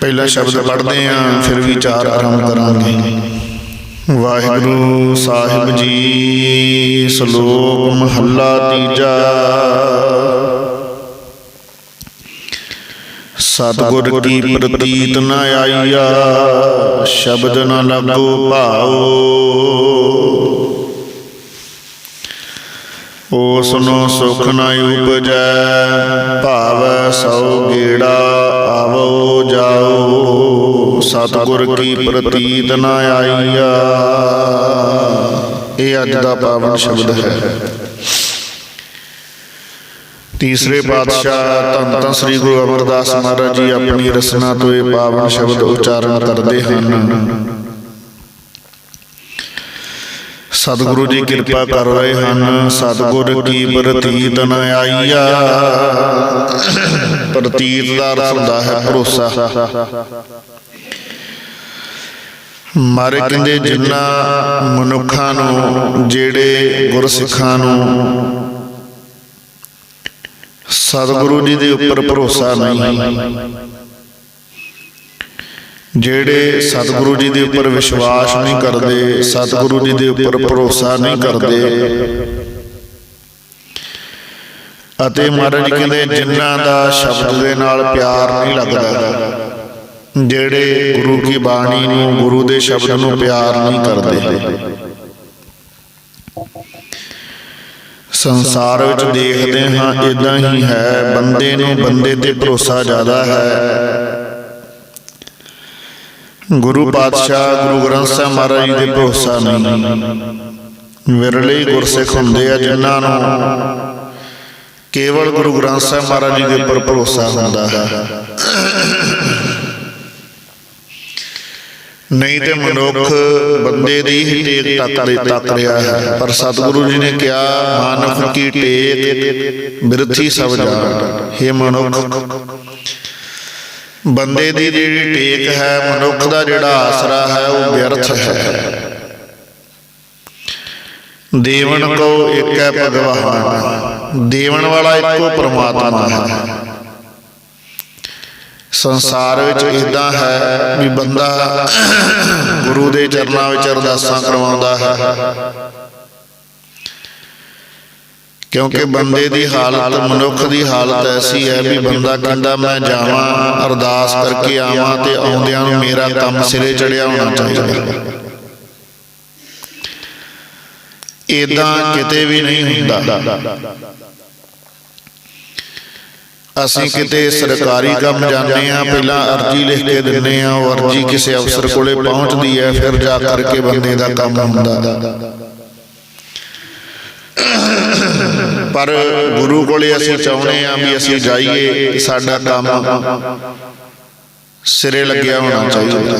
ਪਹਿਲਾ ਸ਼ਬਦ ਪੜ੍ਹਦੇ ਆਂ ਫਿਰ ਵਿਚਾਰ ਆਰੰਭ ਕਰਾਂਗੇ। ਵਾਹਿਗੁਰੂ ਸਾਹਿਬ ਜੀ ਸ਼ਲੋਕ ਮਹੱਲਾ ਤੀਜਾ। ਸਤਿਗੁਰ ਕੀ ਪ੍ਰਤੀਤ ਨ ਆਈਆ ਸ਼ਬਦ ਨ ਲੱਗੋ ਭਾਉ। ਓਸ ਨੂੰ ਸੁਖ ਨ ਉਪਜੈ, ਭਾਵ ਸੋ ਗੇੜਾ ਆਵੋ ਜਾਓ। ਸਤਿਗੁਰ ਕੀ ਪ੍ਰਤੀਤ ਨ ਆਈਆ। ਇਹ ਅੱਜ ਦਾ ਪਾਵਨ ਸ਼ਬਦ ਹੈ। ਤੀਸਰੇ ਪਾਤਸ਼ਾਹ ਧੰਨ ਧੰਨ ਸ੍ਰੀ ਗੁਰੂ ਅਮਰਦਾਸ ਮਹਾਰਾਜ ਜੀ ਆਪਣੀ ਰਸਨਾ ਤੋਂ ਇਹ ਪਾਵਨ ਸ਼ਬਦ ਉਚਾਰਨ ਕਰਦੇ ਹਨ। ਸਤਿਗੁਰੂ ਜੀ ਕਿਰਪਾ ਕਰ ਰਹੇ ਹਨ। ਸਤਿਗੁਰ ਕੀ ਪ੍ਰਤੀਤ ਨ ਆਈਆ। ਪ੍ਰਤੀਤ ਦਾ ਅਰਥ ਹੁੰਦਾ ਹੈ ਭਰੋਸਾ। ਮਾਰੇ ਕਹਿੰਦੇ ਜਿਨ੍ਹਾਂ ਮਨੁੱਖਾਂ ਨੂੰ ਜਿਹੜੇ ਗੁਰਸਿੱਖਾਂ ਨੂੰ ਸਤਿਗੁਰੂ ਜੀ ਦੇ ਉੱਪਰ ਭਰੋਸਾ ਨਹੀਂ। ਜਿਹੜੇ ਸਤਿਗੁਰੂ ਜੀ ਦੇ ਉੱਪਰ ਵਿਸ਼ਵਾਸ ਨਹੀਂ ਕਰਦੇ ਸਤਿਗੁਰੂ ਜੀ ਦੇ ਉੱਪਰ ਭਰੋਸਾ ਨਹੀਂ ਕਰਦੇ। ਅਤੇ ਮਹਾਰਾਜ ਕਹਿੰਦੇ ਜਿਨ੍ਹਾਂ ਦਾ ਸ਼ਬਦ ਦੇ ਨਾਲ ਪਿਆਰ ਨਹੀਂ ਲੱਗਦਾ ਜਿਹੜੇ ਗੁਰੂ ਕੀ ਬਾਣੀ ਨੂੰ ਗੁਰੂ ਦੇ ਸ਼ਬਦ ਨੂੰ ਪਿਆਰ ਨਹੀਂ ਕਰਦੇ। ਸੰਸਾਰ ਵਿੱਚ ਦੇਖਦੇ ਹਾਂ ਇਦਾਂ ਹੀ ਹੈ ਬੰਦੇ ਨੂੰ ਬੰਦੇ ਤੇ ਭਰੋਸਾ ਜ਼ਿਆਦਾ ਹੈ। ਗੁਰੂ ਪਾਤਸ਼ਾਹ ਗੁਰੂ ਗ੍ਰੰਥ ਸਾਹਿਬ ਮਹਾਰਾਜ ਦੇ ਭਰੋਸਾ ਨਹੀਂ। ਵਿਰਲੇ ਗੁਰਸਿੱਖ ਹੁੰਦੇ ਆ ਜਿਨ੍ਹਾਂ ਨੂੰ ਕੇਵਲ ਗੁਰੂ ਗ੍ਰੰਥ ਸਾਹਿਬ ਮਹਾਰਾਜ ਜੀ ਦੇ ਉੱਪਰ ਭਰੋਸਾ ਹੁੰਦਾ। ਹੈ ਨਹੀਂ ਤੇ ਮਨੁੱਖ ਬੰਦੇ ਦੀ ਹੀ ਟੇਕ ਤੱਕ ਤੱਕ ਰਿਹਾ ਹੈ ਪਰ ਸਤਿਗੁਰੂ ਜੀ ਨੇ ਕਿਹਾ ਮਾਨਵ ਕੀ ਟੇਕ ਬਿਰਥੀ ਸਭ ਜਾਣ। हे ਮਨੁੱਖ ਬੰਦੇ ਦੀ ਜਿਹੜੀ ਟੇਕ ਹੈ ਮਨੁੱਖ ਦਾ ਜਿਹੜਾ ਆਸਰਾ ਹੈ ਉਹ ਵਿਅਰਥ ਹੈ। ਦੇਵਨ ਕੋ ਇੱਕ ਹੈ ਭਗਵਾਨ। ਦੇਵਨ ਵਾਲਾ ਇੱਕੋ ਪ੍ਰਮਾਤਮਾ ਹੈ। ਸੰਸਾਰ ਵਿੱਚ ਇਦਾਂ ਹੈ ਵੀ ਬੰਦਾ ਗੁਰੂ ਦੇ ਚਰਨਾਂ ਵਿੱਚ ਅਰਦਾਸਾਂ ਕਰਵਾਉਂਦਾ ਹੈ। ਕਿਉਂਕਿ ਬੰਦੇ ਦੀ ਹਾਲਤ ਮਨੁੱਖ ਦੀ ਹਾਲਤ ਐਸੀ ਹੈ ਵੀ ਬੰਦਾ ਕਹਿੰਦਾ ਮੈਂ ਜਾਵਾਂ ਅਰਦਾਸ ਕਰਕੇ ਆਵਾਂ ਤੇ ਆਉਂਦਿਆਂ ਨੂੰ ਮੇਰਾ ਕੰਮ ਸਿਰੇ ਚੜਿਆ ਹੋਣਾ ਚਾਹੀਦਾ। ਇਦਾਂ ਕਿਤੇ ਵੀ ਨਹੀਂ ਹੁੰਦਾ। ਅਸੀਂ ਕਿਤੇ ਸਰਕਾਰੀ ਕੰਮ ਜਾਂਦੇ ਆ ਪਹਿਲਾਂ ਅਰਜੀ ਲਿਖ ਕੇ ਦਿੰਨੇ ਆ ਉਹ ਅਰਜੀ ਕਿਸੇ ਅਫਸਰ ਕੋਲੇ ਪਹੁੰਚਦੀ ਹੈ ਫਿਰ ਜਾ ਕਰਕੇ ਬੰਦੇ ਦਾ ਕੰਮ ਹੁੰਦਾ। ਪਰ ਗੁਰੂ ਕੋਲੇ ਅਸੀਂ ਚਾਹੁੰਦੇ ਆ ਵੀ ਅਸੀਂ ਜਾਈਏ, ਸਾਡਾ ਕੰਮ ਸਿਰੇ ਲੱਗਿਆ ਹੋਣਾ ਚਾਹੀਦਾ।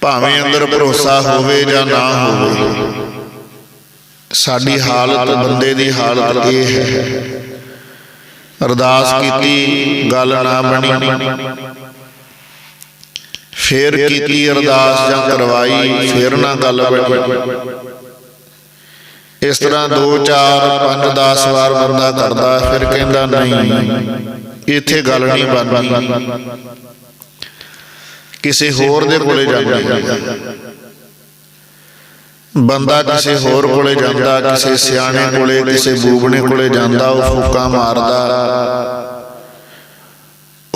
ਭਾਵੇਂ ਅੰਦਰ ਭਰੋਸਾ ਹੋਵੇ ਜਾਂ ਨਾ ਹੋਵੇ, ਸਾਡੀ ਹਾਲਤ ਬੰਦੇ ਦੀ ਹਾਲਤ ਇਹ ਹੈ। ਅਰਦਾਸ ਕੀਤੀ, ਗੱਲ ਨਾ ਬਣੀ। ਫੇਰ ਕੀਤੀ ਅਰਦਾਸ ਜਾਂ ਕਰਵਾਈ, ਫੇਰ ਨਾ ਗੱਲ ਬਣੀ। ਇਸ ਤਰ੍ਹਾਂ 2 4 5 10 ਵਾਰ ਬੰਦਾ ਕਰਦਾ ਫਿਰ ਕਹਿੰਦਾ ਨਹੀਂ। ਇੱਥੇ ਗੱਲ ਨਹੀਂ ਬਣਨੀ ਕਿਸੇ ਹੋਰ ਦੇ ਕੋਲੇ ਜਾਂਦਾ। ਬੰਦਾ ਕਿਸੇ ਹੋਰ ਕੋਲੇ ਜਾਂਦਾ, ਕਿਸੇ ਸਿਆਣੇ ਕੋਲੇ, ਕਿਸੇ ਬੂਬਣੇ ਕੋਲੇ ਜਾਂਦਾ, ਉਹ ਫੂਕਾਂ ਮਾਰਦਾ।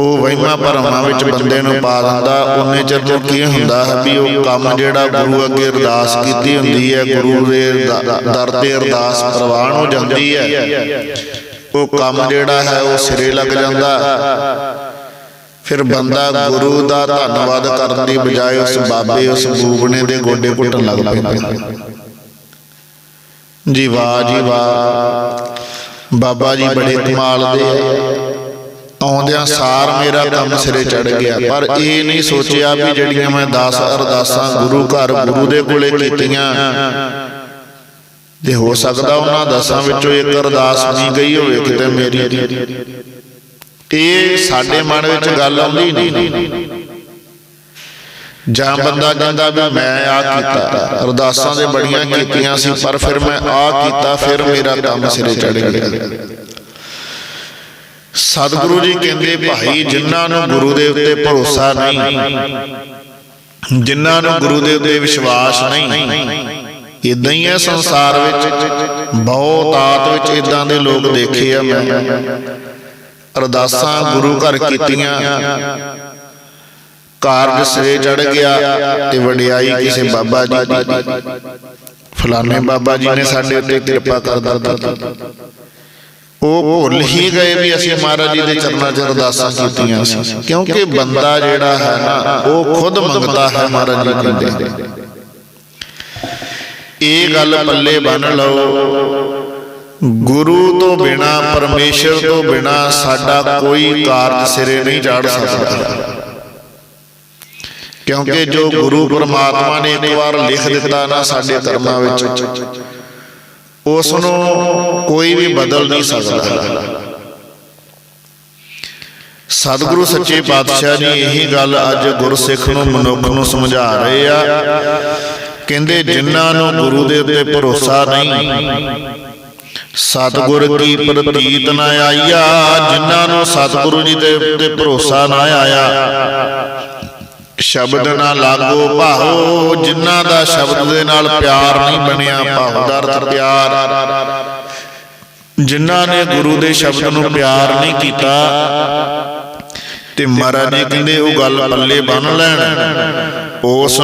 ਉਹ ਵਹਿਮਾਂ ਭਰਮਾਂ ਵਿੱਚ ਬੰਦੇ ਨੂੰ ਪਾ ਦਿੰਦਾ, ਉਹਨੇ ਚਿਰ ਤੋਂ ਕੀ ਹੁੰਦਾ ਹੈ ਵੀ ਉਹ ਕੰਮ ਜਿਹੜਾ ਗੁਰੂ ਅੱਗੇ ਅਰਦਾਸ ਕੀਤੀ ਹੁੰਦੀ ਹੈ, ਗੁਰੂ ਦੇ ਦਰ ਤੇ ਅਰਦਾਸ ਪ੍ਰਵਾਨ ਹੋ ਜਾਂਦੀ ਹੈ। ਉਹ ਕੰਮ ਜਿਹੜਾ ਹੈ, ਉਹ ਸਿਰੇ ਲੱਗ ਜਾਂਦਾ। ਫਿਰ ਬੰਦਾ ਗੁਰੂ ਦਾ ਧੰਨਵਾਦ ਕਰਨ ਦੀ ਬਜਾਏ ਉਸ ਬਾਬੇ, ਉਸ ਬੂਬਣੇ ਦੇ ਗੋਡੇ ਘੁੱਟਣ ਲੱਗ ਪੈਂਦਾ। ਜੀ ਵਾਹ ਜੀ ਵਾਹ। ਬਾਬਾ ਜੀ ਬੜੇ ਕਮਾਲ ਦੇ। ਆਉਂਦਿਆਂ ਸਾਰ ਮੇਰਾ ਕੰਮ ਸਿਰੇ ਚੜ ਗਿਆ। ਪਰ ਇਹ ਨਹੀਂ ਸੋਚਿਆ ਵੀ ਜਿਹੜੀਆਂ ਮੈਂ 10 ਅਰਦਾਸਾਂ ਗੁਰੂ ਘਰ ਗੁਰੂ ਦੇ ਕੋਲੇ ਕੀਤੀਆਂ ਜੇ ਹੋ ਸਕਦਾ ਉਹਨਾਂ ਦਸਾਂ ਵਿੱਚੋਂ ਇੱਕ ਅਰਦਾਸ ਨਹੀਂ ਗਈ ਹੋਵੇ ਕਿਤੇ ਮੇਰੀ। ਇਹ ਸਾਡੇ ਮਨ ਵਿੱਚ ਗੱਲ ਆਉਂਦੀ ਨਹੀਂ। ਜਾਂ ਬੰਦਾ ਕਹਿੰਦਾ ਵੀ ਮੈਂ ਆ ਕੀਤਾ। ਅਰਦਾਸਾਂ ਦੇ ਬੜੀਆਂ ਕੀਤੀਆਂ ਸੀ ਪਰ ਫਿਰ ਮੈਂ ਆ ਕੀਤਾ ਫਿਰ ਮੇਰਾ ਕੰਮ ਸਿਰੇ ਚੜ ਗਿਆ। ਸਤਿਗੁਰੂ ਜੀ ਕਹਿੰਦੇ ਭਾਈ, ਜਿਨ੍ਹਾਂ ਨੂੰ ਗੁਰੂ ਦੇ ਉੱਤੇ ਭਰੋਸਾ ਨਹੀਂ, ਜਿਨ੍ਹਾਂ ਨੂੰ ਗੁਰੂ ਦੇ ਉੱਤੇ ਵਿਸ਼ਵਾਸ ਨਹੀਂ ਇਦਾਂ ਹੀ ਹੈ ਸੰਸਾਰ ਵਿੱਚ, ਬਹੁਤ ਆਤ ਵਿੱਚ ਇਦਾਂ ਦੇ ਲੋਕ ਦੇਖੇ ਆ ਮੈਂ। ਅਰਦਾਸਾਂ ਗੁਰੂ ਘਰ ਕੀਤੀਆਂ। ਕਾਰਜ ਸਿਰੇ ਚੜ ਗਿਆ ਤੇ ਵਡਿਆਈ ਕਿਸੇ ਬਾਬਾ ਜੀ ਦੀ। ਫਲਾਣੇ ਬਾਬਾ ਜੀ ਨੇ ਸਾਡੇ ਉੱਤੇ ਕਿਰਪਾ ਕਰ ਦਿੱਤੀ। ਉਹ ਭੁੱਲ ਹੀ ਗਏ ਵੀ ਅਸੀਂ ਮਹਾਰਾਜ ਜੀ ਦੇ ਚਰਨਾਂ 'ਚ ਅਰਦਾਸਾਂ ਕੀਤੀਆਂ ਸੀ। ਕਿਉਂਕਿ ਬੰਦਾ ਜਿਹੜਾ ਹੈ ਨਾ, ਉਹ ਖੁਦ ਮੰਗਦਾ ਹੈ ਮਹਾਰਾਜ ਜੀ ਕਹਿੰਦੇ ਇਹ ਗੱਲ ਪੱਲੇ ਬੰਨ ਲਓ। ਗੁਰੂ ਤੋਂ ਬਿਨਾ, ਪਰਮੇਸ਼ਰ ਤੋਂ ਬਿਨਾ ਸਾਡਾ ਕੋਈ ਕਾਰਜ ਸਿਰੇ ਨਹੀਂ ਚੜ ਸਕਦਾ। ਕਿਉਂਕਿ ਜੋ ਗੁਰੂ ਪਰਮਾਤਮਾ ਨੇ ਇੱਕ ਵਾਰ ਲਿਖ ਦਿੱਤਾ ਨਾ ਸਾਡੇ ਕਰਮਾਂ ਵਿੱਚ ਉਸ ਨੂੰ ਕੋਈ ਵੀ ਬਦਲ ਨਹੀਂ ਸਕਦਾ। ਸਤਿਗੁਰੂ ਸੱਚੇ ਪਾਤਸ਼ਾਹ ਜੀ ਇਹੀ ਗੱਲ ਅੱਜ ਗੁਰਸਿੱਖ ਨੂੰ ਮਨੁੱਖ ਨੂੰ ਸਮਝਾ ਰਹੇ ਆ। ਕਹਿੰਦੇ ਜਿਨ੍ਹਾਂ ਨੂੰ ਗੁਰੂ ਦੇ ਉੱਤੇ ਭਰੋਸਾ ਨਹੀਂ, ਸਤਿਗੁਰ ਕੀ ਪ੍ਰਤੀਤ ਨਾ ਆਈਆ? ਜਿਨ੍ਹਾਂ ਨੂੰ ਸਤਿਗੁਰੂ ਜੀ ਦੇ ਉੱਤੇ ਭਰੋਸਾ ਨਾ ਆਇਆ। ਸ਼ਬਦ ਨਾ ਲਾਗੋ ਭਾਉ ਜਿਨ੍ਹਾਂ ਦਾ ਸ਼ਬਦ ਦੇ ਨਾਲ ਪਿਆਰ ਨਹੀਂ ਬਣਿਆ ਭਾਉ ਦਾ ਅਰਥ ਪਿਆਰ। ਜਿਨ੍ਹਾਂ ਨੇ ਗੁਰੂ ਦੇ ਸ਼ਬਦ ਨੂੰ ਪਿਆਰ ਨਹੀਂ ਕੀਤਾ ਤੇ ਮਹਾਰਾਜ ਜੀ ਕਹਿੰਦੇ ਉਹ ਗੱਲ ਪੱਲੇ ਬੰਨ ਲੈਣ। ਉਸ